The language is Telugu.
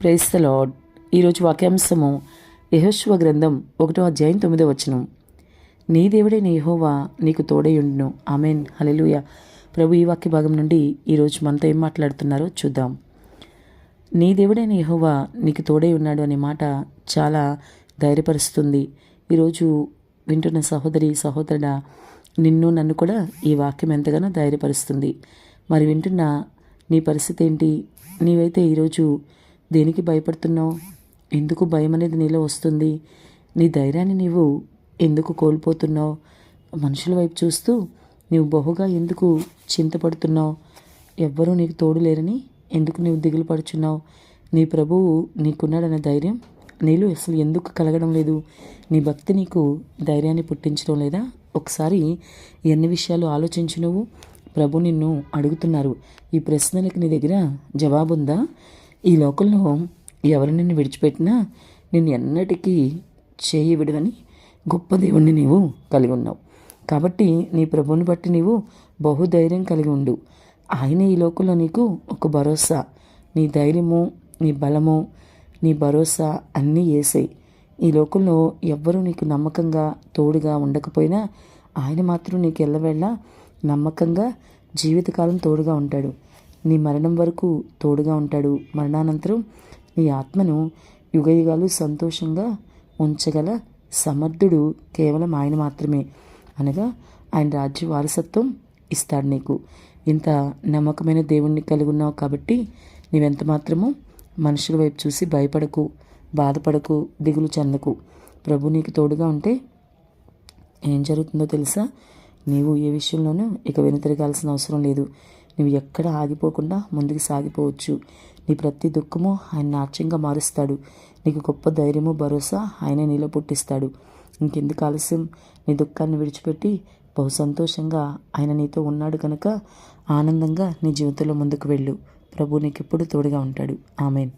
ప్రైస్ ద లాడ్ ఈరోజు వాక్యాంశము యహోశ్వ గ్రంథం ఒకటో అధ్యాయం తొమ్మిదో వచనం. నీ దేవుడే నీ యహోవా నీకు తోడయుండును ఆమెన్. హలెలుయ ప్రభు ఈ వాక్య భాగం నుండి ఈరోజు మనతో ఏం మాట్లాడుతున్నారో చూద్దాం. నీ దేవుడైన యహోవా నీకు తోడై ఉన్నాడు అనే మాట చాలా ధైర్యపరుస్తుంది. ఈరోజు వింటున్న సహోదరి సహోదరుడ నిన్ను నన్ను కూడా ఈ వాక్యం ఎంతగానో ధైర్యపరుస్తుంది. మరి వింటున్న నీ పరిస్థితి ఏంటి? నీవైతే ఈరోజు దేనికి భయపడుతున్నావు? ఎందుకు భయం అనేది నీలో వస్తుంది. నీ ధైర్యాన్ని నీవు ఎందుకు కోల్పోతున్నావు? మనుషుల వైపు చూస్తూ నీవు బహుగా ఎందుకు చింతపడుతున్నావు? ఎవ్వరూ నీకు తోడు లేరని ఎందుకు నీవు దిగులు పడుచున్నావు నీ ప్రభువు నీకున్నాడనే ధైర్యం నీలో అసలు ఎందుకు కలగడం లేదు? నీ భక్తి నీకు ధైర్యాన్ని పుట్టించడం లేదా? ఒకసారి ఎన్ని విషయాలు ఆలోచించు నువ్వు ప్రభు నిన్ను అడుగుతున్నారు? ఈ ప్రశ్నలకు నీ దగ్గర జవాబుందా? ఈ లోకంలో ఎవరు నిన్ను విడిచిపెట్టినా నిన్ను ఎన్నటికీ చేయి విడవని గొప్ప దేవుణ్ణి నీవు కలిగి ఉన్నావు. కాబట్టి నీ ప్రభుని బట్టి నీవు బహుధైర్యం కలిగి ఉండు. ఆయన ఈ లోకంలో నీకు ఒక భరోసా. నీ ధైర్యము నీ బలము నీ భరోసా అన్నీ వేసాయి ఈ లోకంలో ఎవ్వరూ నీకు నమ్మకంగా తోడుగా ఉండకపోయినా ఆయన మాత్రం నీకు ఎల్లవేళ నమ్మకంగా జీవితకాలం తోడుగా ఉంటాడు. నీ మరణం వరకు తోడుగా ఉంటాడు. మరణానంతరం నీ ఆత్మను యుగయుగాలు సంతోషంగా ఉంచగల సమర్థుడు కేవలం ఆయన మాత్రమే. అనగా ఆయన రాజ్య వారసత్వం ఇస్తాడు నీకు. ఇంత నమ్మకమైన దేవుణ్ణి కలిగి ఉన్నావు కాబట్టి నీవెంత మాత్రమో మనుషుల వైపు చూసి భయపడకు బాధపడకు దిగులు చెందకు. ప్రభు నీకు తోడుగా ఉంటే ఏం జరుగుతుందో తెలుసా? నీవు ఏ విషయంలోనూ ఇక వెనుతిరగాల్సిన అవసరం లేదు. నువ్వు ఎక్కడ ఆగిపోకుండా ముందుకు సాగిపోవచ్చు. నీ ప్రతి దుఃఖము ఆయన నాట్యంగా మారుస్తాడు. నీకు గొప్ప ధైర్యము భరోసా ఆయన నీలో పుట్టిస్తాడు. ఇంకెందుకు ఆలస్యం? నీ దుఃఖాన్ని విడిచిపెట్టి బహు సంతోషంగా ఆయన నీతో ఉన్నాడు కనుక ఆనందంగా నీ జీవితంలో ముందుకు వెళ్ళు. ప్రభు నీకు ఎప్పుడు తోడుగా ఉంటాడు. ఆమెన్.